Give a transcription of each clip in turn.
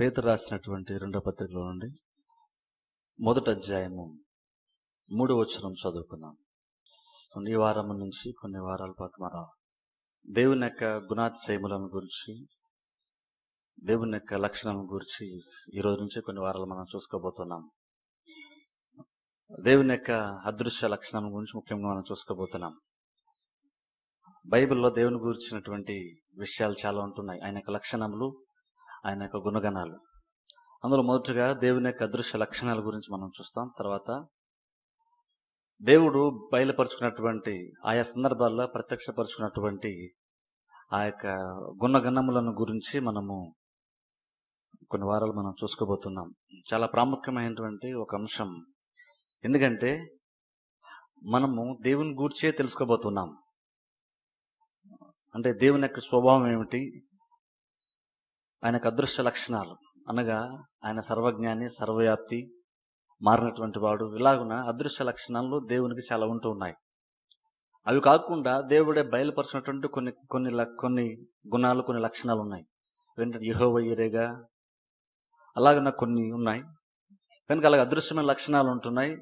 పేతురు రాసినటువంటి రెండో పత్రికలో నుండి మొదటి అధ్యాయము మూడు వచనం చదువుకుందాం. ఈ వారం నుంచి కొన్ని వారాల పాటు మన దేవుని యొక్క గుణాతిశయములను గురించి దేవుని యొక్క లక్షణం గురించి ఈ రోజు నుంచి కొన్ని వారాలు మనం చూసుకోబోతున్నాం. దేవుని యొక్క అదృశ్య లక్షణం గురించి ముఖ్యంగా మనం చూసుకోబోతున్నాం. బైబిల్లో దేవుని గురించినటువంటి విషయాలు చాలా ఉంటున్నాయి. ఆయన యొక్క లక్షణములు ఆయన యొక్క గుణగణాలు. అందులో మొదటగా దేవుని యొక్క అదృశ్య లక్షణాల గురించి మనం చూస్తాం. తర్వాత దేవుడు బయలుపరుచుకున్నటువంటి ఆయా సందర్భాల్లో ప్రత్యక్షపరుచుకున్నటువంటి ఆ యొక్క గుణగణములను గురించి మనము కొన్ని వారాలు మనం చూసుకోబోతున్నాం. చాలా ప్రాముఖ్యమైనటువంటి ఒక అంశం. ఎందుకంటే మనము దేవుని గూర్చే తెలుసుకోబోతున్నాం. అంటే దేవుని యొక్క స్వభావం ఏమిటి? ఆయనకు అదృశ్య లక్షణాలు. అనగా ఆయన సర్వజ్ఞాని సర్వవ్యాప్తి మారినటువంటి వాడు. ఇలాగున అదృశ్య లక్షణాలు దేవునికి చాలా ఉంటూ ఉన్నాయి. అవి కాకుండా దేవుడే బయలుపరిచినటువంటి కొన్ని కొన్ని ల- కొన్ని గుణాలు కొన్ని లక్షణాలు ఉన్నాయి. ఏంటంటే యహోవయ్యరేగా అలాగన కొన్ని ఉన్నాయి. కనుక అలాగే అదృశ్యమైన లక్షణాలు ఉంటున్నాయి.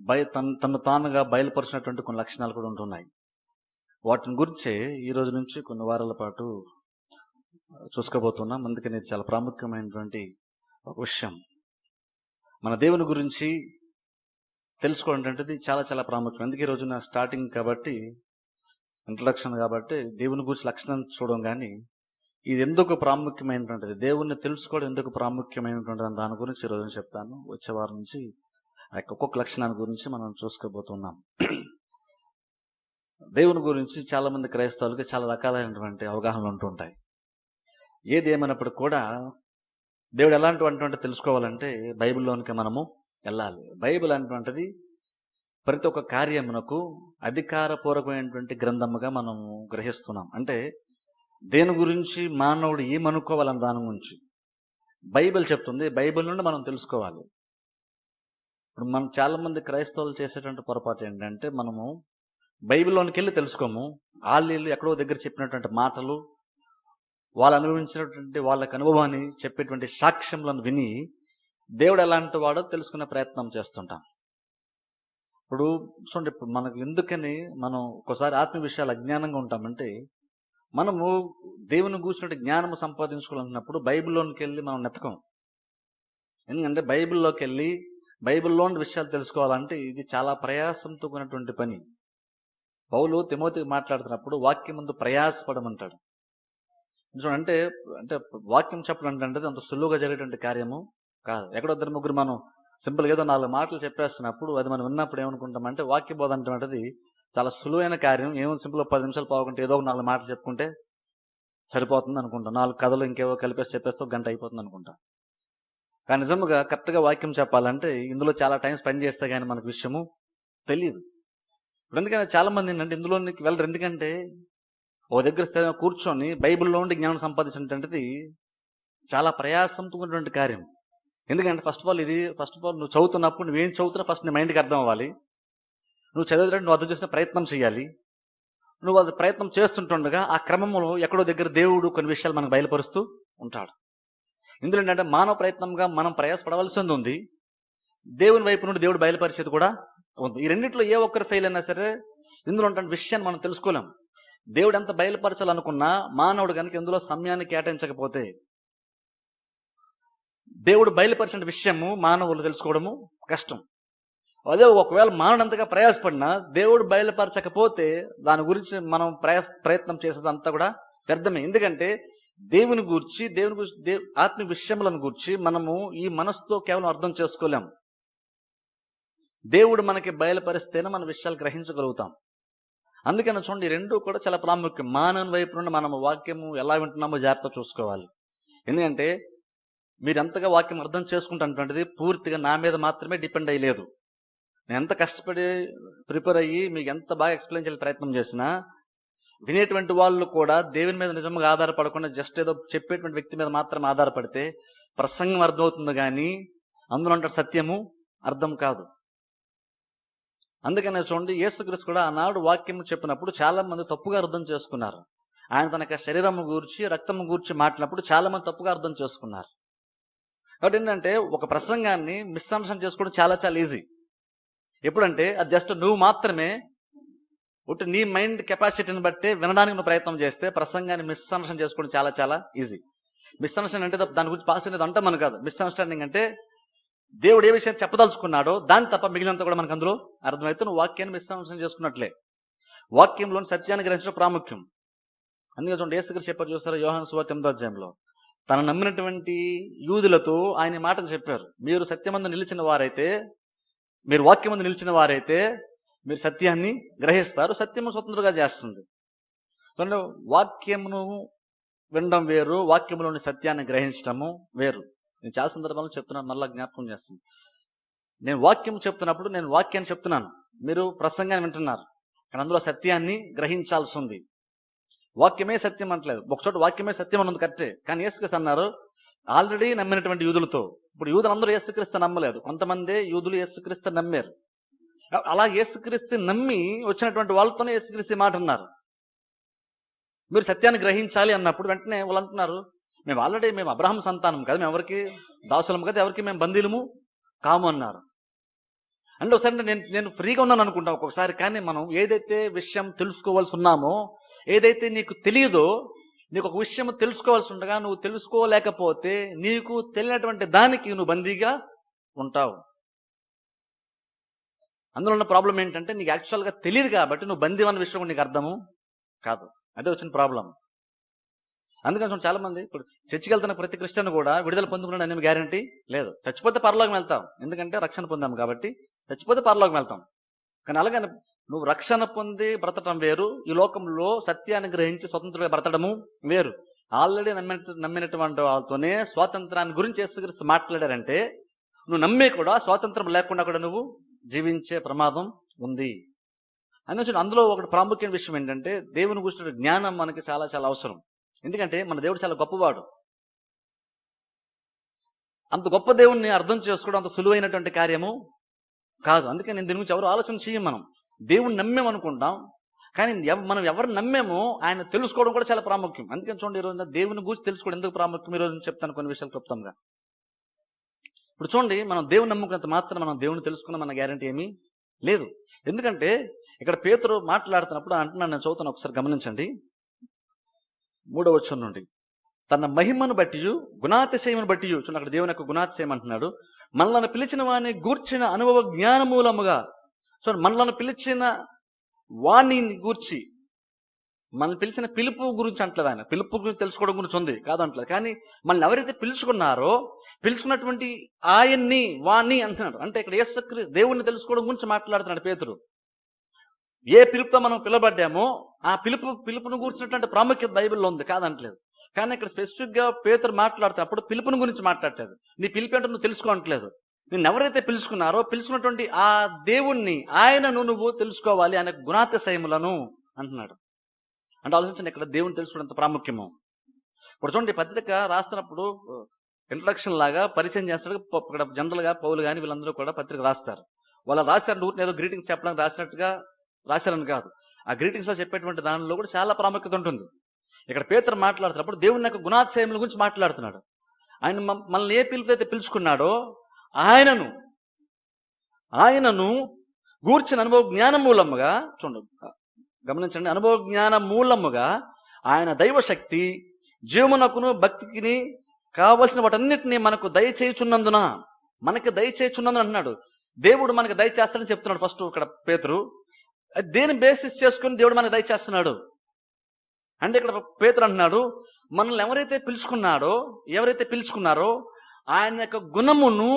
బయ తన తను తానుగా బయలుపరిచినటువంటి కొన్ని లక్షణాలు కూడా ఉంటున్నాయి. వాటిని గురించే ఈ రోజు నుంచి కొన్ని వారాల పాటు చూసుకోబోతున్నాం. అందుకని చాలా ప్రాముఖ్యమైనటువంటి ఒక విషయం. మన దేవుని గురించి తెలుసుకోవాలంటే చాలా చాలా ప్రాముఖ్యం. అందుకే ఈ రోజున స్టార్టింగ్ కాబట్టి ఇంట్రడక్షన్ కాబట్టి దేవుని గురించి లక్షణం చూడడం కానీ ఇది ఎందుకు ప్రాముఖ్యమైనటువంటిది? దేవుణ్ణి తెలుసుకోవడం ఎందుకు ప్రాముఖ్యమైనటువంటి దాని గురించి ఈరోజు రోజున చెప్తాను. వచ్చే వారం నుంచి ఆ యొక్క ఒక్కొక్క లక్షణాన్ని గురించి మనం చూసుకోబోతున్నాం. దేవుని గురించి చాలా మంది క్రైస్తవులకి చాలా రకాలైనటువంటి అవగాహనలు ఉంటుంటాయి. ఏది కూడా దేవుడు ఎలాంటివంటే తెలుసుకోవాలంటే బైబిల్లోనికి మనము వెళ్ళాలి. బైబిల్ అనేటువంటిది ప్రతి ఒక్క కార్యమునకు అధికారపూర్వకమైనటువంటి గ్రంథముగా మనము గ్రహిస్తున్నాం. అంటే దేని గురించి మానవుడు ఏమనుకోవాలని దాని గురించి. బైబిల్ చెప్తుంది. బైబిల్ నుండి మనం తెలుసుకోవాలి. ఇప్పుడు మనం చాలా మంది క్రైస్తవులు చేసేటువంటి పొరపాటు ఏంటంటే మనము బైబిల్లోనికి వెళ్ళి తెలుసుకోము వాళ్ళు ఎక్కడో దగ్గర చెప్పినటువంటి మాటలు వాళ్ళు అనుభవించినటువంటి వాళ్ళకి అనుభవాన్ని చెప్పేటువంటి సాక్ష్యములను విని దేవుడు ఎలాంటి వాడో తెలుసుకునే ప్రయత్నం చేస్తుంటాం. ఇప్పుడు చూడండి ఇప్పుడు మనకు ఎందుకని మనం ఒకసారి ఆత్మ విషయాలు అజ్ఞానంగా ఉంటామంటే మనము దేవుని కూర్చున్నట్టు జ్ఞానము సంపాదించుకోవాలన్నప్పుడు బైబిల్లోనికి వెళ్ళి మనం నెతకం. ఎందుకంటే బైబిల్లోకి వెళ్ళి బైబిల్లోని విషయాలు తెలుసుకోవాలంటే ఇది చాలా ప్రయాసంతో కూడినటువంటి పని. పౌలు తిమోతికి మాట్లాడుతున్నప్పుడు వాక్యం ముందు ప్రయాసపడమంటాడు. అంటే అంటే వాక్యం చెప్పడం అంటే అంత సులువుగా జరిగేటువంటి కార్యము కాదు. ఎక్కడో ఇద్దరు ముగ్గురు మనం సింపుల్ ఏదో నాలుగు మాటలు చెప్పేస్తున్నప్పుడు అది మనం విన్నప్పుడు ఏమనుకుంటాం అంటే వాక్య బోధ అంటే చాలా సులువైన కార్యం. ఏమో సింపుల్ పది నిమిషాలు పోకుంటే ఏదో ఒక నాలుగు మాటలు చెప్పుకుంటే సరిపోతుంది అనుకుంటాం. నాలుగు కథలు ఇంకేవో కలిపేసి చెప్పేస్తే గంట అయిపోతుంది అనుకుంటాం. కానీ నిజంగా కరెక్ట్గా వాక్యం చెప్పాలంటే ఇందులో చాలా టైం స్పెండ్ చేస్తే కానీ మనకు విషయము తెలియదు ఇప్పుడు ఎందుకంటే చాలా మంది ఏంటంటే ఇందులోనికి వెళ్ళరు. ఎందుకంటే ఓ దగ్గర స్థిరంగా కూర్చొని బైబిల్లో ఉండి జ్ఞానం సంపాదించినటువంటిది చాలా ప్రయాసంతో ఉన్నటువంటి కార్యం. ఎందుకంటే ఫస్ట్ ఆఫ్ ఆల్ ఇది ఫస్ట్ ఆఫ్ ఆల్ నువ్వు చదువుతున్నప్పుడు నువ్వేం చదువుతున్నా ఫస్ట్ నీ మైండ్కి అర్థం అవ్వాలి. నువ్వు చదివేటట్టు నువ్వు అర్థం చేసిన ప్రయత్నం చేయాలి నువ్వు అది ప్రయత్నం చేస్తుంటుండగా ఆ క్రమంలో ఎక్కడో దగ్గర దేవుడు కొన్ని విషయాలు మనకు బయలుపరుస్తూ ఉంటాడు. ఇందులో ఏంటంటే మానవ ప్రయత్నంగా మనం ప్రయాసపడవలసింది ఉంది. దేవుని వైపు నుండి దేవుడు బయలుపరిచేది కూడా ఉంది. ఈ రెండింటిలో ఏ ఒక్కరు ఫెయిల్ అయినా సరే ఇందులో ఉన్న విషయాన్ని మనం తెలుసుకోలేం. దేవుడు ఎంత బయలుపరచాలనుకున్నా మానవుడు కనుక ఇందులో సమయాన్ని కేటాయించకపోతే దేవుడు బయలుపరిచిన విషయము మానవులు తెలుసుకోవడము కష్టం. అదే ఒకవేళ మానవుడు అంతగా ప్రయాసపడినా దేవుడు బయలుపరచకపోతే దాని గురించి మనం ప్రయాస ప్రయత్నం చేసేదంతా కూడా వ్యర్థమే. ఎందుకంటే దేవుని గూర్చి దేవుని గురించి దేవ్ ఆత్మ విషయములను గూర్చి మనము ఈ మనసుతో కేవలం అర్థం చేసుకోలేము దేవుడు మనకి బయలుపరిస్తేనే మన విషయాలు గ్రహించగలుగుతాం. అందుకని చూడండి రెండు కూడా చాలా ప్రాముఖ్యం. మానవుని వైపు నుండి మనం వాక్యము ఎలా వింటున్నామో జాగ్రత్త చూసుకోవాలి. ఎందుకంటే మీరు ఎంతగా వాక్యం అర్థం చేసుకుంటున్నటువంటిది పూర్తిగా నా మీద మాత్రమే డిపెండ్ అయ్యలేదు. నేను ఎంత కష్టపడి ప్రిపేర్ అయ్యి మీకు ఎంత బాగా ఎక్స్ప్లెయిన్ చేయాలి ప్రయత్నం చేసినా వినేటువంటి వాళ్ళు కూడా దేవుని మీద నిజంగా ఆధారపడకుండా జస్ట్ ఏదో చెప్పేటువంటి వ్యక్తి మీద మాత్రం ఆధారపడితే ప్రసంగం అర్థమవుతుంది కానీ అందులో ఉంటే సత్యము అర్థం కాదు. అందుకనే చూడండి యేసుక్రీస్తు కూడా ఆనాడు వాక్యం చెప్పినప్పుడు చాలా మంది తప్పుగా అర్థం చేసుకున్నారు. ఆయన తన శరీరము గూర్చి రక్తము గూర్చి మాట్లాడినప్పుడు చాలా మంది తప్పుగా అర్థం చేసుకున్నారు. కాబట్టి ఏంటంటే ఒక ప్రసంగాన్ని మిస్అండర్స్టాండ్ చేసుకోవడం చాలా చాలా ఈజీ. ఎప్పుడంటే అది జస్ట్ నువ్వు మాత్రమే ఒకటి నీ మైండ్ కెపాసిటీని బట్టి వినడానికి నువ్వు ప్రయత్నం చేస్తే ప్రసంగాన్ని మిస్అండర్స్టాండ్ చేసుకోవడం చాలా చాలా ఈజీ. మిస్అండర్స్టాండ్ అంటే దాని గురించి పాస్ అనేది అంటే మనం కాదు. మిస్అండర్స్టాండింగ్ అంటే దేవుడు ఏ విషయం చెప్పదలుచుకున్నాడో దాని తప్ప మిగిలినంత కూడా మనకు అందులో అర్థమైతే నువ్వు వాక్యాన్ని మిస్అండర్స్టాండ్ చేసుకున్నట్లే. వాక్యంలోని సత్యాన్ని గ్రహించడం ప్రాముఖ్యం. అందుకే చూడండి ఏసుగారు చెప్పారు చూస్తారు యోహాను సువార్త ఎనిమిదో అధ్యాయంలో? తన నమ్మినటువంటి యూదులతో ఆయన మాటలు చెప్పారు. మీరు సత్యమందు నిలిచిన వారైతే మీరు వాక్యమందు నిలిచిన వారైతే మీరు సత్యాన్ని గ్రహిస్తారు సత్యము స్వతంత్రంగా చేస్తుంది. వాక్యమును వినడం వేరు వాక్యములోని సత్యాన్ని గ్రహించడము వేరు. నేను చాలా సందర్భాల్లో చెప్తున్నాను మళ్ళా జ్ఞాపకం చేస్తాను. నేను వాక్యం చెప్తున్నప్పుడు నేను వాక్యాన్ని చెప్తున్నాను. మీరు ప్రసంగాన్ని వింటున్నారు కానీ అందులో సత్యాన్ని గ్రహించాల్సి ఉంది. వాక్యమే సత్యం అంటలేదు ఒకచోట వాక్యమే సత్యం అన్నది ఉంది కరెక్టే. కానీ యేసుక్రీస్తు అన్నారు ఆల్రెడీ నమ్మినటువంటి యూదులతో. ఇప్పుడు యూదులందరూ యేసుక్రీస్తు నమ్మలేదు. కొంతమంది యూదులు యేసుక్రీస్తు నమ్మారు. అలా యేసుక్రీస్తు నమ్మి వచ్చినటువంటి వాళ్ళతోనే యేసుక్రీస్తు మాట అన్నారు. మీరు సత్యాన్ని గ్రహించాలి అన్నప్పుడు వెంటనే వాళ్ళు అంటున్నారు మేము ఆల్రెడీ మేము అబ్రహం సంతానం కదా మేము ఎవరికి దాసులం కదా ఎవరికి మేము బందీలము కాము అన్నారు. అంటే ఒకసారి నేను నేను ఫ్రీగా ఉన్నాను అనుకుంటా ఒక్కొక్కసారి కానీ మనం ఏదైతే విషయం తెలుసుకోవాల్సి ఉన్నామో ఏదైతే నీకు తెలియదో నీకు ఒక విషయం తెలుసుకోవాల్సి ఉండగా నువ్వు తెలుసుకోలేకపోతే నీకు తెలియనటువంటి దానికి నువ్వు బందీగా ఉంటావు. అందులో ఉన్న ప్రాబ్లం ఏంటంటే నీకు యాక్చువల్గా తెలియదు కాబట్టి నువ్వు బందీ అన్న విషయం నీకు అర్థము కాదు. అదే వచ్చిన ప్రాబ్లం అందుకని చాలా మంది ఇప్పుడు చర్చికి వెళ్తున్న ప్రతి క్రిస్టియన్ కూడా విడుదల పొందుకున్నాడు అనే గ్యారంటీ లేదు. చచ్చిపోతే పరలోకం వెళ్తాం. ఎందుకంటే రక్షణ పొందాం కాబట్టి చచ్చిపోతే పరలోకం వెళ్తాం. కానీ అలాగని నువ్వు రక్షణ పొంది బ్రతటం వేరు. ఈ లోకంలో సత్యాన్ని గ్రహించి స్వతంత్రంగా బ్రతడము వేరు. ఆల్రెడీ నమ్మిన నమ్మినటువంటి వాళ్ళతోనే స్వాతంత్రాన్ని గురించి యేసుక్రీస్తు మాట్లాడారంటే నువ్వు నమ్మే కూడా స్వాతంత్రం లేకుండా కూడా నువ్వు జీవించే ప్రమాదం ఉంది. అందుకని అందులో ఒకటి ప్రాముఖ్యమైన విషయం ఏంటంటే దేవుని గురించిన జ్ఞానం మనకి చాలా చాలా అవసరం. ఎందుకంటే మన దేవుడు చాలా గొప్పవాడు. అంత గొప్ప దేవుణ్ణి అర్థం చేసుకోవడం అంత సులువైనటువంటి కార్యము కాదు. అందుకే నేను దీని గురించి ఎవరు ఆలోచన చేయం మనం. దేవుణ్ణి నమ్మేం అనుకుంటాం. కానీ మనం ఎవరు నమ్మేమో ఆయన తెలుసుకోవడం కూడా చాలా ప్రాముఖ్యం. అందుకని చూడండి ఈరోజు దేవుని గురించి తెలుసుకోవడం ఎందుకు ప్రాముఖ్యం? ఈరోజు చెప్తాను కొన్ని విషయాలు క్లుప్తంగా. ఇప్పుడు చూడండి మనం దేవుని నమ్ముకున్నంత మాత్రం మనం దేవుని తెలుసుకున్న మన గ్యారంటీ ఏమీ లేదు. ఎందుకంటే ఇక్కడ పేతురు మాట్లాడుతున్నప్పుడు అంటున్నాను నేను చదువుతాను ఒకసారి గమనించండి. మూడవ వచ్చం నుండి. తన మహిమను బట్టి గుణాతిశయమును బట్టి చూడండి అక్కడ దేవుని యొక్క గుణాతిశయం అంటున్నాడు. మనలను పిలిచిన వాని గూర్చిన అనుభవ జ్ఞానమూలముగా చూడండి మనలను పిలిచిన వాణి గూర్చి మనల్ని పిలిచిన పిలుపు గురించి అంటలేదు ఆయన. పిలుపు గురించి తెలుసుకోవడం గురించి ఉంది కాదంటలేదు కానీ మనల్ని ఎవరైతే పిలుచుకున్నారో పిలుచుకున్నటువంటి ఆయన్ని వాణ్ణి అంటున్నాడు. అంటే ఇక్కడ యేసుక్రీ దేవుణ్ణి తెలుసుకోవడం గురించి మాట్లాడుతున్నాడు పేతురు. ఏ పిలుపుతో మనం పిలబడ్డామో ఆ పిలుపు పిలుపును కూర్చున్నటువంటి ప్రాముఖ్యత బైబిల్లో ఉంది కాదంటలేదు. కానీ ఇక్కడ స్పెసిఫిక్గా పేతురు మాట్లాడుతున్నప్పుడు పిలుపుని గురించి మాట్లాడలేదు నీ పిలుపు ఏంటో నువ్వు తెలుసుకోవట్లేదు నేను ఎవరైతే పిలుచుకున్నారో పిలుచుకున్నటువంటి ఆ దేవుణ్ణి ఆయనను నువ్వు తెలుసుకోవాలి అనే గుణాతిశయములను అంటున్నాడు. అంటే ఆలోచించండి ఇక్కడ దేవుని తెలుసుకోవడం ప్రాముఖ్యము. ఇప్పుడు చూడండి పత్రిక రాస్తున్నప్పుడు ఇంట్రడక్షన్ లాగా పరిచయం చేస్తాడు. ఇక్కడ జనరల్గా పౌలు కానీ వీళ్ళందరూ కూడా పత్రిక రాస్తారు. వాళ్ళు రాసినట్టు ఏదో గ్రీటింగ్స్ చెప్పడానికి రాసినట్టుగా రాశారని కాదు. ఆ గ్రీటింగ్స్లో చెప్పేటువంటి దానిలో కూడా చాలా ప్రాముఖ్యత ఉంటుంది. ఇక్కడ పేతురు మాట్లాడుతున్నప్పుడు దేవుని యొక్క గుణాతిశయముల గురించి మాట్లాడుతున్నాడు. ఆయన మనల్ని ఏ పిలుపుతైతే పిలుచుకున్నాడో ఆయనను ఆయనను గూర్చిన అనుభవ జ్ఞాన మూలముగా చూడండి గమనించండి అనుభవ జ్ఞాన మూలముగా ఆయన దైవశక్తి జీవమునకును భక్తికిని కావలసిన వాటన్నిటిని మనకు దయచేయుచున్నందున మనకి దయచేయుచున్నందున అంటున్నాడు దేవుడు మనకి దయచేస్తాడని చెప్తున్నాడు ఫస్ట్ ఇక్కడ పేతురు. దేని బేసిస్ చేసుకుని దేవుడు మనకి దయచేస్తున్నాడు అంటే ఇక్కడ పేతురు అంటున్నాడు మనల్ని ఎవరైతే పిలుచుకున్నాడో ఎవరైతే పిలుచుకున్నారో ఆయన యొక్క గుణమును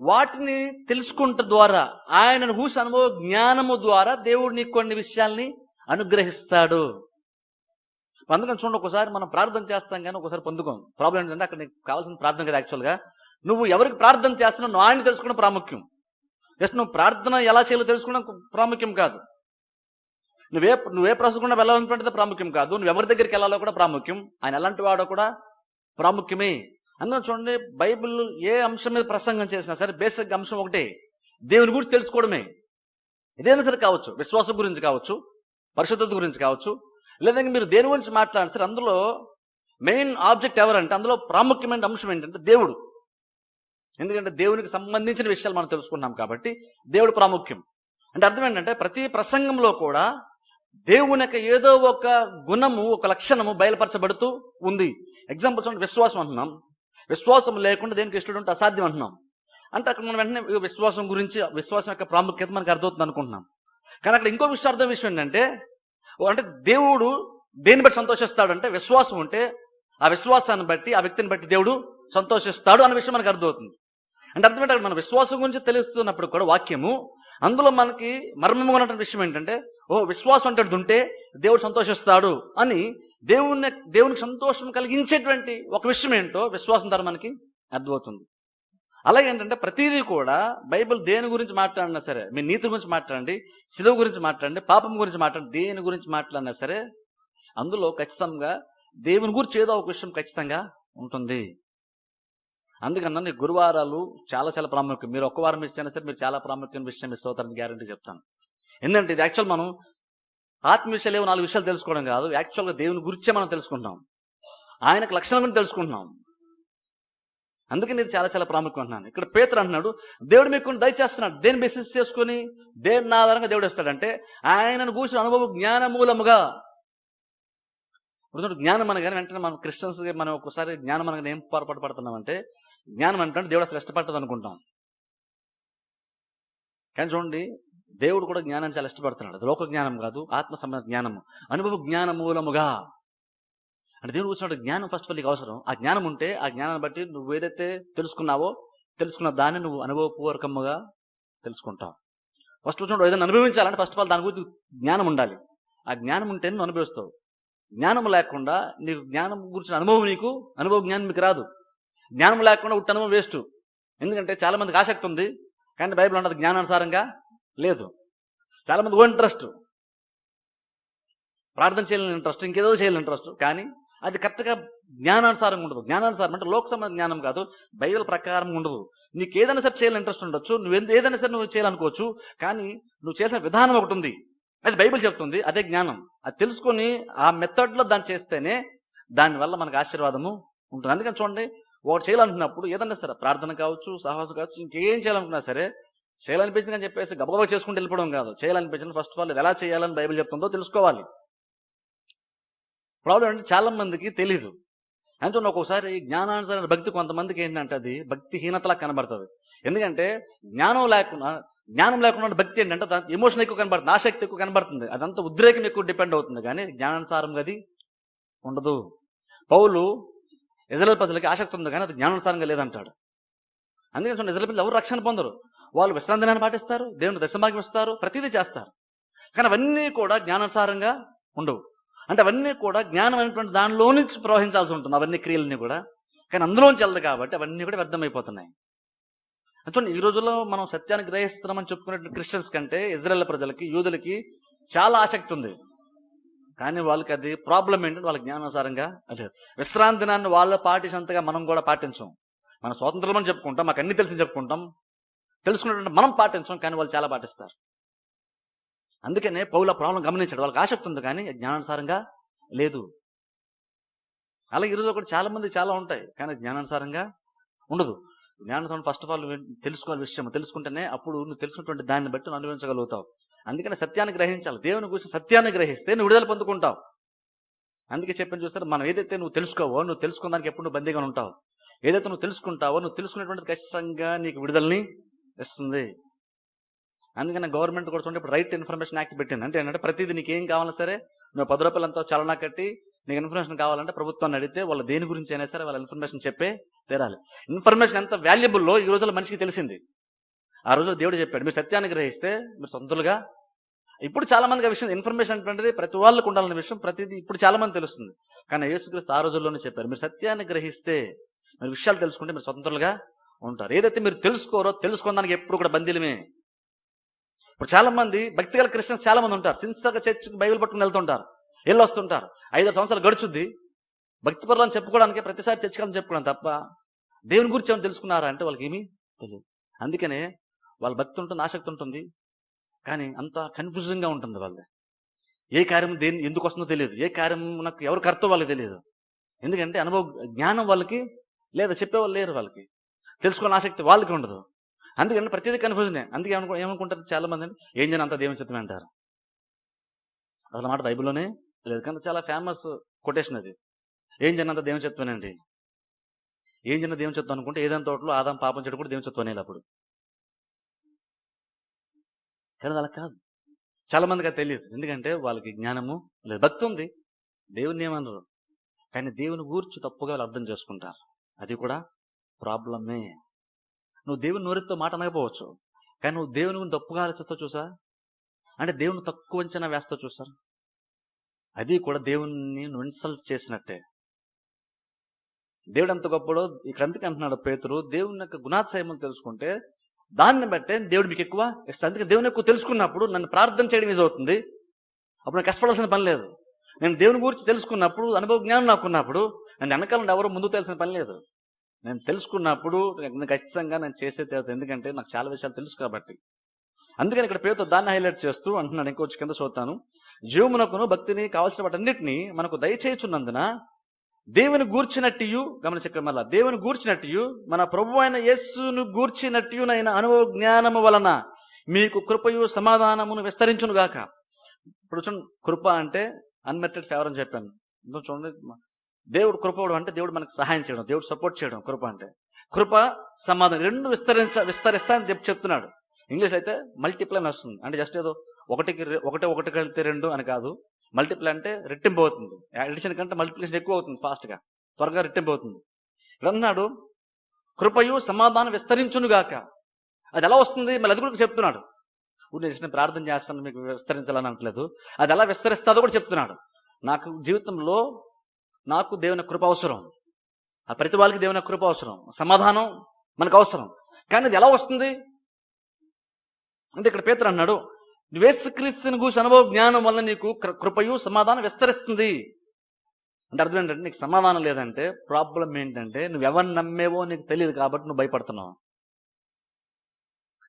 వాటిని తెలుసుకుంట ద్వారా ఆయనను కూసి అనుభవ జ్ఞానము ద్వారా దేవుడు నీకు కొన్ని విషయాల్ని అనుగ్రహిస్తాడు. అందుకని చూడండి ఒకసారి మనం ప్రార్థన చేస్తాం కానీ ఒకసారి పొందుకోం. ప్రాబ్లం ఏంటంటే అక్కడ నీకు కావాల్సిన ప్రార్థన కదా యాక్చువల్గా నువ్వు ఎవరికి ప్రార్థన చేస్తున్నావు నువ్వు ఆయన తెలుసుకోవడం ప్రాముఖ్యం. జస్ట్ నువ్వు ప్రార్థన ఎలా చేయాలో తెలుసుకోవడం ప్రాముఖ్యం కాదు. నువ్వే నువ్వే ప్రసంగకుండా వెళ్ళాలనుకుంటే ప్రాముఖ్యం కాదు. నువ్వు ఎవరి దగ్గరికి వెళ్ళాలో కూడా ప్రాముఖ్యం. ఆయన ఎలాంటి వాడో కూడా ప్రాముఖ్యమే. అందులో చూడండి బైబిల్ ఏ అంశం మీద ప్రసంగం చేసినా సరే బేసిక్ అంశం ఒకటే. దేవుని గురించి తెలుసుకోవడమే. ఏదైనా సరే కావచ్చు. విశ్వాసం గురించి కావచ్చు. పరిశుద్ధత గురించి కావచ్చు. లేదంటే మీరు దేని గురించి మాట్లాడిన సరే అందులో మెయిన్ ఆబ్జెక్ట్ ఎవరంటే అందులో ప్రాముఖ్యమైన అంశం ఏంటంటే దేవుడు. ఎందుకంటే దేవునికి సంబంధించిన విషయాలు మనం తెలుసుకున్నాం కాబట్టి దేవుడు ప్రాముఖ్యం. అంటే అర్థం ఏంటంటే ప్రతి ప్రసంగంలో కూడా దేవుని యొక్క ఏదో ఒక గుణము ఒక లక్షణము బయలుపరచబడుతూ ఉంది. ఎగ్జాంపుల్ చూడండి విశ్వాసం అంటున్నాం. విశ్వాసం లేకుండా దేనికి ఇష్టం ఉంటే అసాధ్యం అంటున్నాం. అంటే అక్కడ మనం వెంటనే విశ్వాసం గురించి విశ్వాసం యొక్క ప్రాముఖ్యత మనకు అర్థమవుతుంది అనుకుంటున్నాం. కానీ అక్కడ ఇంకో విషయం అర్థం విషయం ఏంటంటే అంటే దేవుడు దేన్ని బట్టి సంతోషిస్తాడంటే విశ్వాసం ఉంటే ఆ విశ్వాసాన్ని బట్టి ఆ వ్యక్తిని బట్టి దేవుడు సంతోషిస్తాడు అనే విషయం మనకు అర్థమవుతుంది. అంటే అర్థం ఏంటంటే మన విశ్వాసం గురించి తెలుస్తున్నప్పుడు కూడా వాక్యము అందులో మనకి మర్మముగా ఉన్నటువంటి విషయం ఏంటంటే ఓ విశ్వాసం అంటే ఉంటే దేవుడు సంతోషిస్తాడు అని దేవుని దేవునికి సంతోషం కలిగించేటువంటి ఒక విషయం ఏంటో విశ్వాసం ద్వారా మనకి అర్థమవుతుంది. అలాగే ఏంటంటే ప్రతిదీ కూడా బైబిల్ దేని గురించి మాట్లాడినా సరే మీ నీతి గురించి మాట్లాడండి శిలువ గురించి మాట్లాడండి పాపం గురించి మాట్లాడండి దేని గురించి మాట్లాడినా సరే అందులో ఖచ్చితంగా దేవుని గురించి ఏదో ఒక విషయం ఖచ్చితంగా ఉంటుంది. అందుకన్నా నీ గురువారాలు చాలా చాలా ప్రాముఖ్యం. మీరు ఒక్క వారం మిస్ అయినా సరే మీరు చాలా ప్రాముఖ్యం విషయం మిస్ అవుతారని గ్యారంటీ చెప్తాను. ఎందుకంటే ఇది యాక్చువల్ మనం ఆత్మ విషయాలు ఏవో నాలుగు విషయాలు తెలుసుకోవడం కాదు. యాక్చువల్గా దేవుని గురించే మనం తెలుసుకుంటున్నాం. ఆయనకు లక్షణం తెలుసుకుంటున్నాం. అందుకని ఇది చాలా చాలా ప్రాముఖ్యం అంటున్నాను. ఇక్కడ పేతురు అంటున్నాడు దేవుడు మీకు దయచేస్తున్నాడు. దేని బేసిస్ చేసుకుని దేని ఆధారంగా దేవుడు ఇస్తాడంటే ఆయనను కూర్చుని అనుభవం జ్ఞానమూలముగా ఇప్పుడు జ్ఞానం అనగానే వెంటనే మనం క్రిస్టియన్స్ మనం ఒకసారి జ్ఞానం అనగానే ఏం పొరపాటు పడుతున్నామంటే జ్ఞానం అంటే దేవుడు అసలు ఇష్టపడుతుంది అనుకుంటాం. కానీ చూడండి దేవుడు కూడా జ్ఞానాన్ని చాలా ఇష్టపడుతున్నాడు. లోక జ్ఞానం కాదు ఆత్మ సంబంధ జ్ఞానము. అనుభవ జ్ఞాన మూలముగా అంటే దేవుడు కూర్చున్నాడు జ్ఞానం ఫస్ట్ ఆఫ్ నీకు అవసరం. ఆ జ్ఞానం ఉంటే ఆ జ్ఞానాన్ని బట్టి నువ్వు ఏదైతే తెలుసుకున్నావో తెలుసుకున్న దాన్ని నువ్వు అనుభవపూర్వకముగా తెలుసుకుంటావు. ఫస్ట్ చూడండి ఏదైనా అనుభవించాలంటే ఫస్ట్ ఆఫ్ ఆల్ దాని గురించి జ్ఞానం ఉండాలి. ఆ జ్ఞానం ఉంటే నువ్వు అనుభవిస్తావు. జ్ఞానం లేకుండా నీకు జ్ఞానం గురించిన అనుభవం నీకు అనుభవ జ్ఞానం మీకు రాదు. జ్ఞానం లేకుండా ఉట్టి అనుభవం వేస్ట్. ఎందుకంటే చాలా మందికి ఆసక్తి ఉంది కానీ బైబిల్ ఉన్నది జ్ఞానానుసారంగా లేదు. చాలా మంది ఓ ఇంట్రెస్ట్. ప్రార్థన చేయాలని ఇంట్రెస్ట్ ఇంకేదో చేయాలని ఇంట్రెస్ట్ కానీ అది కరెక్ట్గా జ్ఞానానుసారంగా ఉండదు. జ్ఞానానుసారం అంటే లోక సంబంధ జ్ఞానం కాదు బైబిల్ ప్రకారం ఉండదు. నీకు ఏదైనా సరే చేయాలని ఇంట్రెస్ట్ ఉండొచ్చు నువ్వు ఏదైనా సరే నువ్వు చేయాలనుకోవచ్చు కానీ నువ్వు చేసిన విధానం ఒకటి ఉంది. అది బైబిల్ చెప్తుంది అదే జ్ఞానం. అది తెలుసుకొని ఆ మెథడ్లో దాన్ని చేస్తేనే దానివల్ల మనకు ఆశీర్వాదము ఉంటుంది. అందుకని చూడండి ఒకటి చేయాలనుకున్నప్పుడు ఏదన్నా సరే ప్రార్థన కావచ్చు సాహసం కావచ్చు ఇంకేం చేయాలనుకున్నా సరే చేయాలనిపించింది అని చెప్పేసి గబగబా చేసుకుంటూ వెళ్ళిపోవడం కాదు. చేయాలనిపించింది ఫస్ట్ ఆఫ్ ఆల్ ఇది ఎలా చేయాలని బైబిల్ చెప్తుందో తెలుసుకోవాలి. ప్రాబ్లం అంటే చాలా మందికి తెలీదు అంటే ఒక్కోసారి జ్ఞానానుసరణ భక్తి కొంతమందికి ఏంటంటే అది భక్తిహీనతలా కనబడుతుంది. ఎందుకంటే జ్ఞానం లేకుండా జ్ఞానం లేకుండా భక్తి ఏంటంటే దాని ఎమోషన్ ఎక్కువ కనబడుతుంది ఆసక్తి ఎక్కువ కనబడుతుంది. అదంతా ఉద్రేకం ఎక్కువ డిపెండ్ అవుతుంది. కానీ జ్ఞానానుసారంగా అది ఉండదు. పౌలు ఇజ్రాయల్ ప్రజలకి ఆసక్తి ఉంది కానీ అది జ్ఞానానుసారంగా లేదంటాడు. అందుకని చూడండి ఇజ్రాయల్ ప్రజలు ఎవరు రక్షణ పొందరు? వాళ్ళు విశ్రాంతిని పాటిస్తారు దేవుని దశభాగ్యం ఇస్తారు ప్రతిదీ చేస్తారు. కానీ అవన్నీ కూడా జ్ఞానానుసారంగా ఉండవు. అంటే అవన్నీ కూడా జ్ఞానం అనేటువంటి దానిలో నుంచి ప్రవహించాల్సి ఉంటుంది. అవన్నీ క్రియలన్నీ కూడా. కానీ అందులోంచి వెళ్ళదు కాబట్టి అవన్నీ కూడా వ్యర్థమైపోతున్నాయి. చూడండి ఈ రోజుల్లో మనం సత్యాన్ని గ్రహిస్తున్నామని చెప్పుకునే క్రిస్టియన్స్ కంటే ఇజ్రాయెల్ ప్రజలకి యూదులకి చాలా ఆసక్తి ఉంది. కానీ వాళ్ళకి అది ప్రాబ్లం ఏంటంటే వాళ్ళ జ్ఞానానుసారంగా లేదు. విశ్రాంతి దినాన్ని వాళ్ళు పాటించినంతగా మనం కూడా పాటించం. మన స్వాతంత్రం అని చెప్పుకుంటాం మాకు అన్ని తెలిసి చెప్పుకుంటాం. తెలుసుకున్నటువంటి మనం పాటించం కానీ వాళ్ళు చాలా పాటిస్తారు. అందుకనే పౌల ప్రాబ్లం గమనించాడు. వాళ్ళకి ఆసక్తి ఉంది కానీ జ్ఞానానుసారంగా లేదు. అలాగే ఈరోజు కూడా చాలా మంది చాలా ఉంటాయి కానీ జ్ఞానానుసారంగా ఉండదు. జ్ఞానానుసారం ఫస్ట్ ఆఫ్ ఆల్ తెలుసుకోవాలి విషయం తెలుసుకుంటేనే అప్పుడు నువ్వు తెలుసుకున్నటువంటి దాన్ని బట్టి నువ్వు అనుభవించగలుగుతావు. అందుకని సత్యాన్ని గ్రహించాలి. దేవుని గురించి సత్యాన్ని గ్రహిస్తే నువ్వు విడుదల పొందుకుంటావు. అందుకే చెప్పిన చూస్తారు మనం ఏదైతే నువ్వు తెలుసుకోవో నువ్వు తెలుసుకున్నానికి ఎప్పుడు నువ్వు బందీగా ఉంటావు. ఏదైతే నువ్వు తెలుసుకుంటావో నువ్వు తెలుసుకునేటువంటిది ఖచ్చితంగా నీకు విడుదలని ఇస్తుంది. అందుకని గవర్నమెంట్ కూడా చూడండి ఇప్పుడు రైట్ ఇన్ఫర్మేషన్ యాక్ట్ పెట్టింది. అంటే ఏంటంటే ప్రతిదీ నీకు ఏం కావాలన్నా సరే నువ్వు పది రూపాయలు ఎంతో చలనా కట్టి నీకు ఇన్ఫర్మేషన్ కావాలంటే ప్రభుత్వాన్ని అడిగితే వాళ్ళు దేని గురించి అయినా సరే వాళ్ళ ఇన్ఫర్మేషన్ చెప్పే తీరాలి. ఇన్ఫర్మేషన్ ఎంత వాల్యుబుల్లో ఈ రోజుల్లో మనిషికి తెలిసింది. ఆ రోజుల్లో దేవుడు చెప్పాడు మీరు సత్యాన్ని గ్రహిస్తే మీరు సొంతలుగా ఇప్పుడు చాలా మందికి విషయం ఇన్ఫర్మేషన్ అంటే ప్రతి వాళ్ళకు ఉండాలనే విషయం ప్రతిదీ ఇప్పుడు చాలా మంది తెలుస్తుంది. కానీ యేసుక్రీస్తు ఆ రోజుల్లోనే చెప్పారు మీరు సత్యాన్ని గ్రహిస్తే మీరు విషయాలు తెలుసుకుంటే మీరు స్వతంత్రులుగా ఉంటారు. ఏదైతే మీరు తెలుసుకోరో తెలుసుకోవడానికి ఎప్పుడు కూడా బందీలమే. ఇప్పుడు చాలా మంది భక్తిగల క్రిస్టియన్స్ చాలా మంది ఉంటారు సిన్సర్గా చర్చికి బైబిల్ పట్టుకుని వెళ్తుంటారు. వెళ్ళి వస్తుంటారు ఐదు సంవత్సరాలు గడుచుద్ది. భక్తి పరులను చెప్పుకోవడానికి ప్రతిసారి చర్చకాలను చెప్పుకోవడం తప్ప దేవుని గురించి ఏమైనా తెలుసుకున్నారా అంటే వాళ్ళకి ఏమీ తెలియదు అందుకనే వాళ్ళ భక్తి ఉంటుంది ఆసక్తి ఉంటుంది కానీ అంత కన్ఫ్యూజన్గా ఉంటుంది వాళ్ళది. ఏ కార్యం దేని ఎందుకు వస్తుందో తెలియదు. ఏ కార్యం నాకు ఎవరు కర్త వాళ్ళకి తెలియదు. ఎందుకంటే అనుభవ జ్ఞానం వాళ్ళకి లేదా చెప్పేవాళ్ళు లేరు వాళ్ళకి. తెలుసుకోవాలని ఆసక్తి వాళ్ళకి ఉండదు. అందుకని ప్రతిదీ కన్ఫ్యూజనే. అందుకే ఏమనుకో ఏమనుకుంటారు చాలా మంది ఏం చేయను అంత దేవుని చిత్తమే అంటారు. అసలు మాట బైబిల్లోనే లేదు కానీ చాలా ఫేమస్ కొటేషన్ అది. ఏం చేయనంత దేవుని చిత్తమేనండి ఏం చిన్న దేవుని అనుకుంటే ఏదైనా తోటలో ఆదాం పాపం చెడు కూడా దేవుని అప్పుడు. కానీ అలా కాదు. చాలా మందికి అది తెలియదు. ఎందుకంటే వాళ్ళకి జ్ఞానము లేదు. భక్తి ఉంది. దేవుని ఏమన్నారు కానీ దేవుని గూర్చి తప్పుగా వాళ్ళు అర్థం చేసుకుంటారు. అది కూడా ప్రాబ్లమే. నువ్వు దేవుని నోరితో మాట అనకపోవచ్చు. కానీ నువ్వు దేవుని గురించి తప్పుగా ఆలోచిస్తావు చూసా? అంటే దేవుని తక్కువ అంచనా వేస్తావు చూసా? అది కూడా దేవుణ్ణి నువ్వు ఇన్సల్ట్ చేసినట్టే. దేవుడు ఎంత గొప్పడో ఇక్కడ ఎందుకు అంటున్నాడు పేతురు. దేవుని యొక్క గుణాత్సయములు తెలుసుకుంటే దాన్ని బట్టే దేవుడు మీకు ఎక్కువ ఇస్తాను అందుకే దేవుని ఎక్కువ తెలుసుకున్నప్పుడు నన్ను ప్రార్థన చేయడం ఈజీ అవుతుంది అప్పుడు నాకు కష్టపడాల్సిన పని లేదు. నేను దేవుని గురించి తెలుసుకున్నప్పుడు అనుభవ జ్ఞానం నాకున్నప్పుడు నన్ను వెనకాల ఎవరు ముందు తెలిసిన పని లేదు. నేను తెలుసుకున్నప్పుడు నేను ఖచ్చితంగా నేను చేసే తేవత ఎందుకంటే నాకు చాలా విషయాలు తెలుసు కాబట్టి. అందుకని ఇక్కడ పేరుతో దాన్ని హైలైట్ చేస్తూ అంటున్నాడు. ఇంకొచ్చి కింద చూస్తాను జీవమునకును భక్తిని కావాల్సిన వాటన్నిటిని మనకు దయచేయుచున్నందున దేవుని గూర్చినట్టు గమనించ మళ్ళా దేవుని గూర్చినట్టు మన ప్రభు అయిన యేస్సును గూర్చినట్టునైన అనుభవ జ్ఞానము వలన మీకు కృపయు సమాధానమును విస్తరించును గాక. ఇప్పుడు చూడండి కృప అంటే అన్మెటెడ్ ఫేవర్ అని చెప్పాను. చూడండి దేవుడు కృప అంటే దేవుడు మనకు సహాయం చేయడం దేవుడు సపోర్ట్ చేయడం కృప అంటే. కృప సమాధానం రెండు విస్తరించ విస్తరిస్తా అని చెప్పి చెప్తున్నాడు. ఇంగ్లీష్ అయితే మల్టిప్లై అని వస్తుంది. అంటే జస్ట్ ఏదో ఒకటికి ఒకటి ఒకటి కలిపితే రెండు అని కాదు. మల్టిపుల్ అంటే రెట్టింపు అవుతుంది. అడిషన్ కంటే మల్టిప్లికేషన్ ఎక్కువ అవుతుంది ఫాస్ట్గా త్వరగా రెట్టింపు అవుతుంది. ఇక్కడ అన్నాడు కృపయు సమాధానం విస్తరించును గాక. అది ఎలా వస్తుంది? మళ్ళీ అది కూడా చెప్తున్నాడు. ఇప్పుడు నేను చేసిన ప్రార్థన చేస్తాను మీకు విస్తరించాలని అనట్లేదు. అది ఎలా విస్తరిస్తాదో కూడా చెప్తున్నాడు. నాకు జీవితంలో నాకు దేవుని కృప అవసరం. ఆ ప్రతి వాళ్ళకి దేవుని కృప అవసరం. సమాధానం మనకు అవసరం. కానీ అది ఎలా వస్తుంది? అంటే ఇక్కడ పేతురు అన్నాడు వేసుక్రీస్తుని గూసి అనుభవ జ్ఞానం వల్ల నీకు కృ- కృపయు సమాధానం విస్తరిస్తుంది. అంటే అర్థం ఏంటంటే నీకు సమాధానం లేదంటే ప్రాబ్లం ఏంటంటే నువ్వు ఎవరిని నమ్మేవో నీకు తెలియదు కాబట్టి నువ్వు భయపడుతున్నావు.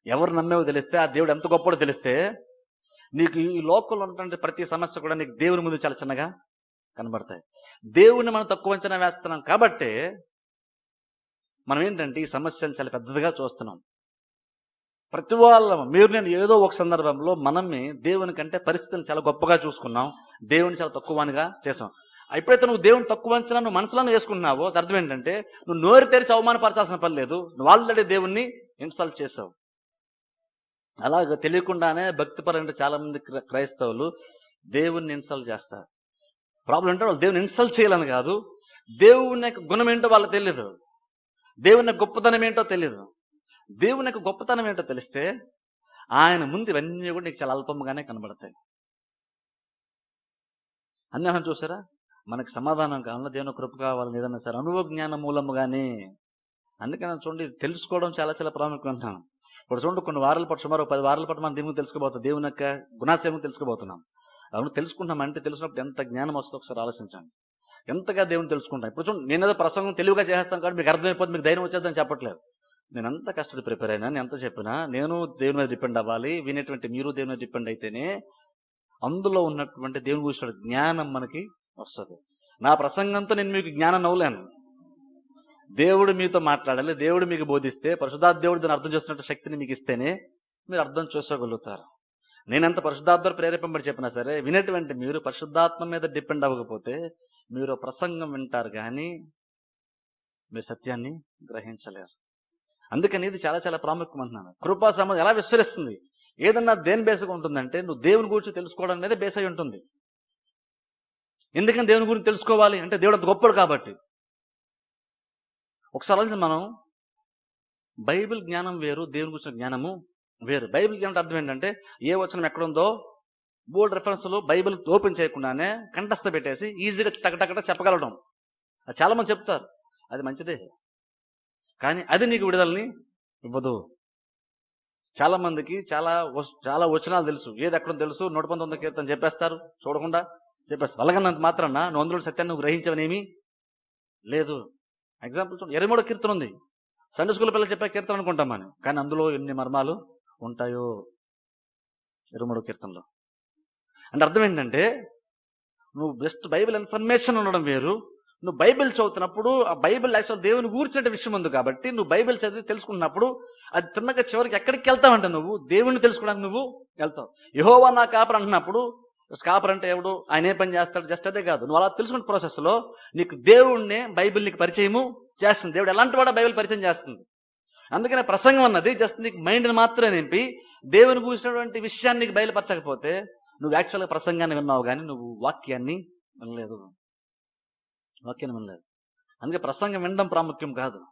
ఎవరు నమ్మేవో తెలిస్తే ఆ దేవుడు ఎంత గొప్పడో తెలిస్తే నీకు ఈ లోకంలో ఉన్నటువంటి ప్రతి సమస్య కూడా నీకు దేవుని ముందు చాలా చిన్నగా కనబడతాయి. దేవుని మనం తక్కువ అంచనా వేస్తున్నాం కాబట్టి మనం ఏంటంటే ఈ సమస్యను చాలా పెద్దదిగా చూస్తున్నాం. ప్రతి వాళ్ళ మీరు నేను ఏదో ఒక సందర్భంలో మనమే దేవుని కంటే పరిస్థితిని చాలా గొప్పగా చూసుకున్నాం. దేవుని చాలా తక్కువనిగా చేసాం. ఎప్పుడైతే నువ్వు దేవుని తక్కువ అంచనా నువ్వు మనసులోనే వేసుకున్నావో అది అర్థం ఏంటంటే నువ్వు నోరు తెరిచి అవమానపరచాల్సిన పని లేదు. నువ్వు ఆల్రెడీ దేవుణ్ణి ఇన్సల్ట్ చేసావు. అలాగ తెలియకుండానే భక్తిపరంగా చాలా మంది క్రైస్తవులు దేవుణ్ణి ఇన్సల్ట్ చేస్తారు. ప్రాబ్లం అంటే వాళ్ళు దేవుని ఇన్సల్ట్ చేయాలని కాదు. దేవుని యొక్క గుణం ఏంటో వాళ్ళకి తెలియదు దేవుని గొప్పతనం ఏంటో తెలియదు దేవుని యొక్క గొప్పతనం ఏంటో తెలిస్తే ఆయన ముందు ఇవన్నీ కూడా నీకు చాలా అల్పంగానే కనబడతాయి. అన్నీ మనం చూసారా? మనకు సమాధానం కావాలన్నా దేవుని కృప కావాలని ఏదన్నా సరే అనుభవ జ్ఞాన మూలముగానే. అందుకని చూడండి తెలుసుకోవడం చాలా చాలా ప్రాముఖ్యం ఇప్పుడు చూడండి కొన్ని వారాల పాటు సుమారు పది వారాల పాటు మనం దేవుని తెలుసుకోబోతాం దేవుని యొక్క గుణాశయం తెలుసుకోబోతున్నాం. అవును తెలుసుకుంటాం అంటే తెలిసినప్పుడు ఎంత జ్ఞానం వస్తుందో ఒకసారి ఆలోచించండి. ఎంతగా దేవుని తెలుసుకుంటాం. ఇప్పుడు చూడండి నేను ఏదో ప్రసంగం తెలివిగా చేస్తాను కాబట్టి మీకు అర్థమైపోతుంది మీకు ధైర్యం వచ్చేదని చెప్పట్లేదు. నేను ఎంత కష్టపడి ప్రిపేర్ అయినా నేను ఎంత చెప్పినా నేను దేవుని మీద డిపెండ్ అవ్వాలి వినేటువంటి మీరు దేవుని మీద డిపెండ్ అయితేనే అందులో ఉన్నటువంటి దేవుని గురించి జ్ఞానం మనకి వస్తుంది. నా ప్రసంగంతో నేను మీకు జ్ఞానం నవ్వలేను. దేవుడు మీతో మాట్లాడాలి దేవుడు మీకు బోధిస్తే పరిశుధార్థ దేవుడు దాన్ని అర్థం చేస్తున్నట్టు శక్తిని మీకు ఇస్తేనే మీరు అర్థం చేసుకోగలుగుతారు. నేనెంత పరిశుద్ధాత్మ ప్రేరేపంబడి చెప్పినా సరే వినేటువంటి మీరు పరిశుద్ధాత్మ మీద డిపెండ్ అవ్వకపోతే మీరు ప్రసంగం వింటారు కానీ మీరు సత్యాన్ని గ్రహించలేరు. అందుకని ఇది చాలా చాలా ప్రాముఖ్యం అంటున్నాను కృపా సంబంధం ఎలా విస్తరిస్తుంది? ఏదన్నా దేని బేసగా ఉంటుందంటే నువ్వు దేవుని గురించి తెలుసుకోవడం మీద బేస్ అయి ఉంటుంది. ఎందుకని దేవుని గురించి తెలుసుకోవాలి? అంటే దేవుడు అంత గొప్పడు కాబట్టి. ఒకసారి మనం. బైబిల్ జ్ఞానం వేరు దేవుని గురించిన జ్ఞానము వేరు. బైబిల్ జ్ఞానం అర్థం ఏంటంటే ఏ వచనం ఎక్కడుందో బోల్డ్ రెఫరెన్స్లు బైబిల్ ఓపెన్ చేయకుండానే కంఠస్థ పెట్టేసి ఈజీగా టకటకట చెప్పగలడం. అది చాలా మంది చెప్తారు. అది మంచిదే. కానీ అది నీకు విడుదలని ఇవ్వదు. చాలా మందికి చాలా చాలా వచనాలు తెలుసు. ఏది ఎక్కడ తెలుసు. నూట పంతొమ్మిది కీర్తన చెప్పేస్తారు. చూడకుండా చెప్పేస్తారు. అలాగన్నంత మాత్రాన నువ్వు అందులో సత్యాన్ని నువ్వు గ్రహించవనేమి లేదు. ఎగ్జాంపుల్ చూడండి ఇరవై మూడో కీర్తన ఉంది. సండే స్కూల్ పిల్లలు చెప్పే కీర్తన అనుకుంటాం మనం. కానీ అందులో ఎన్ని మర్మాలు ఉంటాయో ఇరవై మూడో కీర్తనలో. అంటే అర్థం ఏంటంటే నువ్వు బెస్ట్ బైబిల్ ఇన్ఫర్మేషన్ ఉండడం వేరు. నువ్వు బైబిల్ చదువుతున్నప్పుడు ఆ బైబిల్ యాక్చువల్ దేవుని గూర్చిన విషయం ఉంది కాబట్టి నువ్వు బైబిల్ చదివి తెలుసుకున్నప్పుడు అది తిన్నగా చివరికి ఎక్కడికి వెళ్తావంట నువ్వు? దేవుణ్ణి తెలుసుకోవడానికి నువ్వు వెళ్తావు. యహోవా నా కాపర్ అంటున్నప్పుడు కాపర్ అంటే ఎవడు? ఆయన ఏ పని చేస్తాడు? జస్ట్ అదే కాదు. నువ్వు అలా తెలుసుకున్న ప్రాసెస్లో నీకు దేవుణ్ణే బైబిల్ నీకు పరిచయము చేస్తుంది. దేవుడు ఎలాంటి వాడు బైబిల్ పరిచయం చేస్తుంది? అందుకనే ప్రసంగం అన్నది జస్ట్ నీకు మైండ్ని మాత్రమే నింపి దేవుని కూర్చున్నటువంటి విషయాన్ని నీకు బయలుపరచకపోతే నువ్వు యాక్చువల్గా ప్రసంగాన్ని విన్నావు కానీ నువ్వు వాక్యాన్ని వినలేదు. వాక్యాన్ని వినలేదు అందుకే ప్రసంగం వినడం ప్రాముఖ్యం కాదు.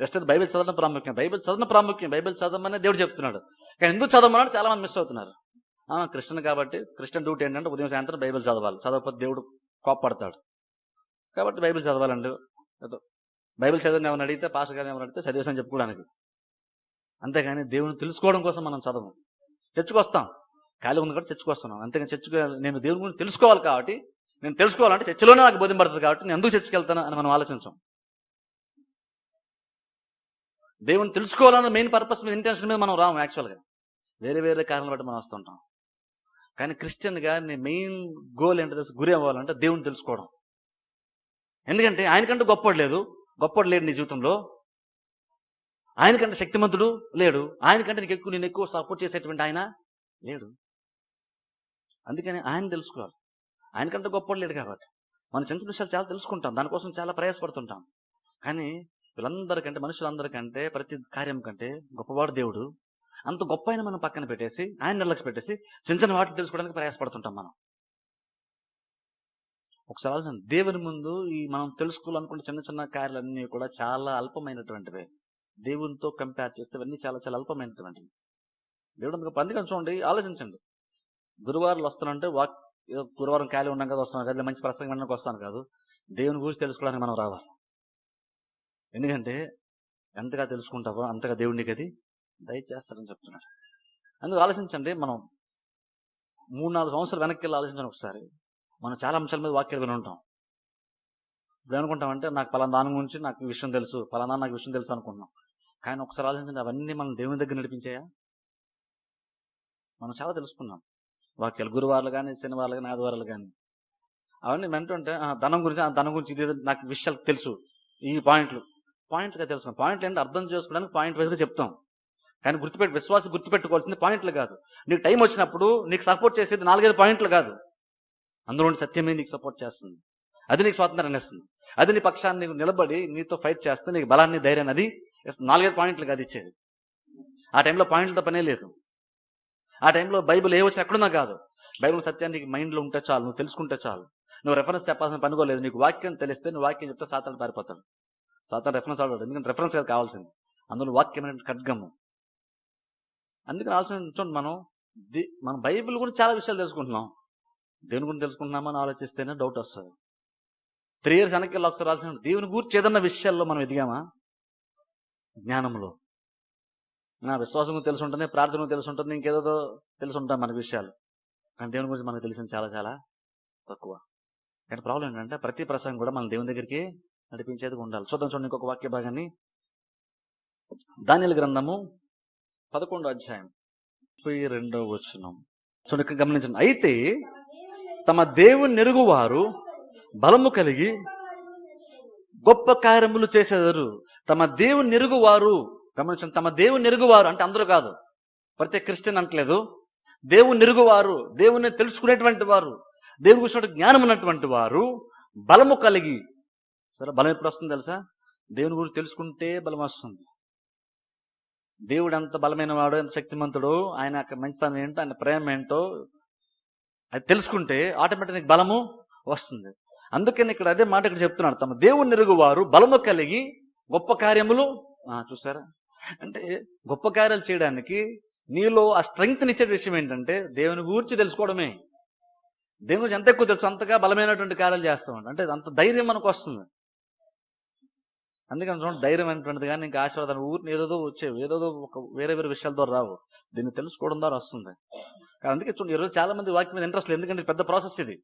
జస్ట్ అది బైబిల్ చదవడం ప్రాముఖ్యం. బైబిల్ చదవడం ప్రాముఖ్యం. బైబిల్ చదవమని దేవుడు చెప్తున్నాడు. కానీ ఎందుకు చదవమన్నాడు చాలా మంది మిస్ అవుతున్నారు. ఆ, క్రిస్టియన్ కాబట్టి క్రిస్టియన్ డ్యూటీ ఏంటంటే ఉదయం సాయంత్రం బైబిల్ చదవాలి. చదవకపోతే దేవుడు కోప్పడతాడు. కాబట్టి బైబిల్ చదవాలండి. బైబిల్ చదివిన ఎవరిని అడిగితే పాస్ గారిని ఎవరిని అడిగితే చదివేసని చెప్పుకోవడానికి. అంతేగాని దేవుని తెలుసుకోవడం కోసం మనం చదవం చర్చకొస్తాం ఖాళీ ఉంది కూడా చర్చకు వస్తున్నాం. అంతేగాని చర్చకు నేను దేవుని గురించి తెలుసుకోవాలి కాబట్టి నేను తెలుసుకోవాలంటే చర్చలోనే నాకు బోధింపడుతుంది కాబట్టి నేను ఎందుకు చర్చకి వెళ్తాను అని మనం ఆలోచించాం. దేవుని తెలుసుకోవాలన్న మెయిన్ పర్పస్ మీద ఇంటెన్షన్ మీద మనం రాము యాక్చువల్గా వేరే వేరే కారణాలు బట్టి మనం వస్తుంటాం కానీ క్రిస్టియన్గా నీ మెయిన్ గోల్ ఏంటో తెలుసు గురి అవ్వాలంటే దేవుని తెలుసుకోవడం. ఎందుకంటే ఆయనకంటే గొప్పడు లేదు గొప్పడు లేడు నీ జీవితంలో. ఆయనకంటే శక్తిమంతుడు లేడు ఆయనకంటే నీకు ఎక్కువ నేను ఎక్కువ సపోర్ట్ చేసేటువంటి ఆయన లేడు. అందుకని ఆయన తెలుసుకోవాలి. ఆయనకంటే గొప్పవాడు లేడు కాబట్టి. మన చిన్న చిన్న విషయాలు చాలా తెలుసుకుంటాం. దానికోసం చాలా ప్రయాసపడుతుంటాం. కానీ వీళ్ళందరికంటే మనుషులందరికంటే ప్రతి కార్యం కంటే గొప్పవాడు దేవుడు. అంత గొప్ప అయిన మనం పక్కన పెట్టేసి ఆయన నిర్లక్ష్య పెట్టేసి చిన్న చిన్న వాటిని తెలుసుకోవడానికి ప్రయాసపడుతుంటాం మనం. ఒకసారి ఆలోచన దేవుని ముందు ఈ మనం తెలుసుకోవాలనుకున్న చిన్న చిన్న కార్యాలన్నీ కూడా చాలా అల్పమైనటువంటివి. దేవునితో కంపేర్ చేస్తే ఇవన్నీ చాలా చాలా అల్పమైనటువంటివి. దేవుడు అందుకు అందుకని చూడండి. ఆలోచించండి. గురువారాలు వస్తానంటే వాక్ ఏదో గురువారం ఖాళీ ఉన్నాం కదా వస్తున్నాను కదా మంచి ప్రసంగం వినడానికి వస్తాను కాదు. దేవుని గురించి తెలుసుకోవడానికి మనం రావాలి. ఎందుకంటే ఎంతగా తెలుసుకుంటావో అంతగా దేవుడికి అది దయచేస్తారని చెప్తున్నాడు అందుకు ఆలోచించండి మనం మూడు నాలుగు సంవత్సరాలు వెనక్కి వెళ్ళి ఆలోచించండి ఒకసారి. మనం చాలా అంశాల మీద వాక్యాలు విని ఉంటాం. ఇప్పుడు అనుకుంటామంటే నాకు పలానా దాని గురించి నాకు విషయం తెలుసు పలానా నాకు విషయం తెలుసు అనుకుంటున్నాం. కానీ ఒకసారి ఆలోచించండి అవన్నీ మనం దేవుని దగ్గర నడిపించాయా? మనం చాలా తెలుసుకున్నాం. వాక్యాలు గురువారాలు కానీ శనివారాలు కానీ ఆదివారాలు కానీ అవన్నీ అంటుంటే "ఆ, ధనం గురించి ఆ ధనం గురించి ఇది నాకు విషయాలు తెలుసు. ఈ పాయింట్లు. పాయింట్లుగా తెలుసుకున్నాం. పాయింట్లు ఏంటి? అర్థం చేసుకోవడానికి పాయింట్ వైజ్గా చెప్తాం. కానీ గుర్తుపెట్టి విశ్వాసం గుర్తుపెట్టుకోవాల్సింది పాయింట్లు కాదు. నీకు టైం వచ్చినప్పుడు నీకు సపోర్ట్ చేసేది నాలుగైదు పాయింట్లు కాదు. అందులో సత్యమే నీకు సపోర్ట్ చేస్తుంది. అది నీకు స్వాతంత్రం ఇస్తుంది. అది నీ పక్షాన్ని నీకు నిలబడి నీతో ఫైట్ చేస్తే నీకు బలాన్ని ధైర్యాన్ని అది నాలుగైదు పాయింట్లు కాదు ఇచ్చేది. ఆ టైంలో పాయింట్లతో పనే లేదు. ఆ టైంలో బైబిల్ ఏ వచ్చిన ఎక్కడున్నా కాదు. బైబిల్ సత్యాన్ని నీకు మైండ్లో ఉంటే చాలు నువ్వు తెలుసుకుంటే చాలు. నువ్వు రెఫరెన్స్ చెప్పాల్సిన పనుకోలేదు నీకు వాక్యం తెలిస్తే నువ్వు వాక్యం చెప్తే సాతాను పారిపోతాడు. సాతాను రెఫరెన్స్ ఆడాడు ఎందుకంటే రెఫరెన్స్ కాదు కావాల్సింది. అందులో వాక్యం అనేది ఖడ్గము. అందుకని ఆలోచించండి మనం. ది- మనం బైబిల్ గురించి చాలా విషయాలు తెలుసుకుంటున్నాం. దేవుని గురించి తెలుసుకుంటున్నామని ఆలోచిస్తేనే డౌట్ వస్తుంది. త్రీ ఇయర్స్ వెనక్కి ఒకసారి ఆలోచన దేవుని గురించి ఏదన్నా విషయాల్లో మనం ఎదిగామా? జ్ఞానంలో. నా విశ్వాసం తెలిసి ఉంటుంది ప్రార్థన తెలిసి ఉంటుంది ఇంకేదో తెలిసి ఉంటాం మన విషయాలు. కానీ దేవుని గురించి మనకు తెలిసింది చాలా చాలా తక్కువ. కానీ ప్రాబ్లం ఏంటంటే ప్రతి ప్రసంగం కూడా మన దేవుని దగ్గరికి నడిపించేది ఉండాలి. చూద్దాం చూడండి ఇంకొక వాక్య భాగాన్ని. దానిల గ్రంథము పదకొండో అధ్యాయం. ముప్పై రెండవ వచ్చినం చూడండి ఇక్కడ గమనించండి. అయితే తమ దేవుని నెరుగువారు బలము కలిగి గొప్ప కార్యములు చేసేదారు. తమ దేవుని నెరుగువారు గమనించండి తమ దేవుని నెరుగువారు అంటే అందరూ కాదు ప్రతి క్రిస్టియన్ అంటలేదు దేవుని నెరుగువారు దేవుని తెలుసుకునేటువంటి వారు దేవుని కూర్చున్న జ్ఞానం ఉన్నటువంటి వారు బలము కలిగి సరే బలం ఎప్పుడు వస్తుంది తెలుసా? దేవుని గురించి తెలుసుకుంటే బలం వస్తుంది. దేవుడు ఎంత బలమైన వాడు ఎంత శక్తిమంతుడు ఆయన యొక్క మంచితనం ఏంటో ఆయన ప్రేమ ఏంటో అది తెలుసుకుంటే ఆటోమేటిక్ బలము వస్తుంది. అందుకని ఇక్కడ అదే మాట ఇక్కడ చెప్తున్నాడు తమ దేవుని నెరుగువారు బలము కలిగి గొప్ప కార్యములు చూసారా? అంటే గొప్ప కార్యాలు చేయడానికి నీలో ఆ స్ట్రెంగ్త్ ఇచ్చే విషయం ఏంటంటే దేవుని గురించి తెలుసుకోవడమే. దేవుని గురించి ఎంత ఎక్కువ తెలుసు అంతగా బలమైనటువంటి కార్యాలు చేస్తామంట అంటే. అంత ధైర్యం మనకు వస్తుంది. అందుకని చూడండి ధైర్యం అనేటువంటిది కానీ ఇంకా ఆశీర్వాదం ఊరిని ఏదో వచ్చేవి. ఏదో ఒక వేరే వేరే విషయాల ద్వారా రావు. దీన్ని తెలుసుకోవడం ద్వారా వస్తుంది. కానీ అందుకే చూడండి ఈరోజు చాలా మంది వాక్యం మీద ఇంట్రెస్ట్ లేదు. ఎందుకంటే పెద్ద ప్రాసెస్ ఇది.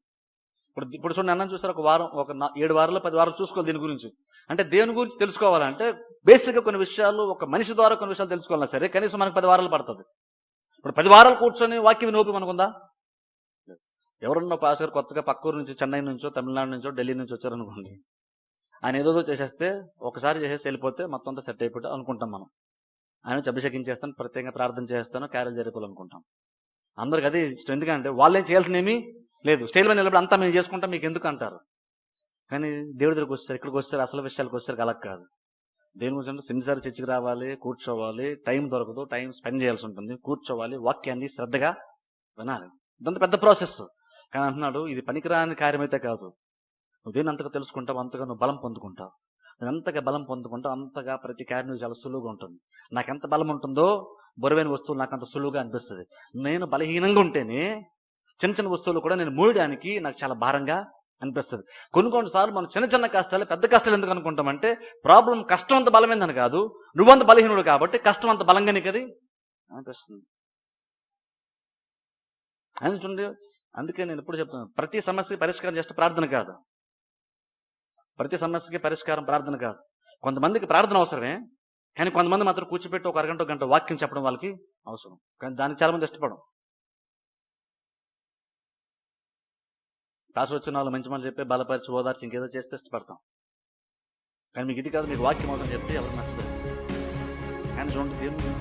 ఇప్పుడు ఇప్పుడు చూడండి అన్నం చూసారు ఒక వారం ఒక ఏడు వారాలు పది వారాలు చూసుకోవాలి దీని గురించి. అంటే దేని గురించి తెలుసుకోవాలంటే బేసిక్గా కొన్ని విషయాలు ఒక మనిషి ద్వారా కొన్ని విషయాలు తెలుసుకోవాలన్నా సరే కనీసం మనకు పది వారాలు పడుతుంది. ఇప్పుడు పది వారాలు కూర్చొని వాక్యం నోపి మనకుందా? ఎవరన్నా పాస్టర్ కొత్తగా పక్కూరు నుంచి చెన్నై నుంచో తమిళనాడు నుంచో ఢిల్లీ నుంచి వచ్చారనుకోండి ఆయన ఏదో చేసేస్తే ఒకసారి చేసేసి వెళ్ళిపోతే మొత్తం అంతా సెట్ అయిపోతే అనుకుంటాం మనం. ఆయన వచ్చి అభిషేకం చేస్తాను ప్రత్యేకంగా ప్రార్థన చేస్తాను క్యారెల్ జరుపుకోవాలనుకుంటాం అందరికి అది ఇష్టం. ఎందుకంటే వాళ్ళేం చేయాల్సిన లేదు స్టేజ్ మీద నిలబడి అంతా మేము చేసుకుంటాం మీకు ఎందుకు అంటారు? కానీ దేవుడి దగ్గరికి వస్తారు ఇక్కడికి వస్తారు అసలు విషయాలకు వస్తారు అలా కాదు. దేని గురించి అంటే సిన్సియర్ చర్చికి రావాలి కూర్చోవాలి టైం దొరకదు టైం స్పెండ్ చేయాల్సి ఉంటుంది కూర్చోవాలి వాక్యాన్ని శ్రద్ధగా వినాలి. ఇదంతా పెద్ద ప్రాసెస్. కానీ అంటున్నాడు ఇది పనికిరాని కార్యమైతే కాదు. నువ్వు దేని అంతగా తెలుసుకుంటావు అంతగా నువ్వు బలం పొందుకుంటావు. నువ్వు ఎంతగా బలం పొందుకుంటావు అంతగా ప్రతి కార్యం నువ్వు చాలా సులువుగా ఉంటుంది. నాకు ఎంత బలం ఉంటుందో బరువైన వస్తువులు నాకు అంత సులువుగా అనిపిస్తుంది. నేను బలహీనంగా ఉంటేనే చిన్న చిన్న వస్తువులు కూడా నేను మూయడానికి నాకు చాలా భారంగా అనిపిస్తుంది. కొన్ని కొన్నిసార్లు మనం చిన్న చిన్న కష్టాలు పెద్ద కష్టాలు ఎందుకు అనుకుంటామంటే ప్రాబ్లం కష్టం అంత బలమైందని కాదు నువ్వంత బలహీనుడు కాబట్టి కష్టం అంత బలంగా నీకు అనిపిస్తుంది. అని చూడండి అందుకే నేను ఎప్పుడు చెప్తాను ప్రతి సమస్యకి పరిష్కారం చేస్తే ప్రార్థన కాదు. ప్రతి సమస్యకి పరిష్కారం ప్రార్థన కాదు. కొంతమందికి ప్రార్థన అవసరమే కానీ కొంతమంది మాత్రం కూర్చోబెట్టి ఒక అరగంట ఒక గంట వాక్యం చెప్పడం వాళ్ళకి అవసరం. కానీ దానికి చాలా మంది ఇష్టపడం రాసి వచ్చిన వాళ్ళు మంచి మాట చెప్పి బలపరిచి ఓదార్చి ఇంకేదో చేస్తే ఇష్టపడతాం. కానీ మీకు ఇది కాదు మీకు వాక్యం అవసరం చెప్తే ఎవరు నచ్చదు. కానీ చూడండి దేవుడు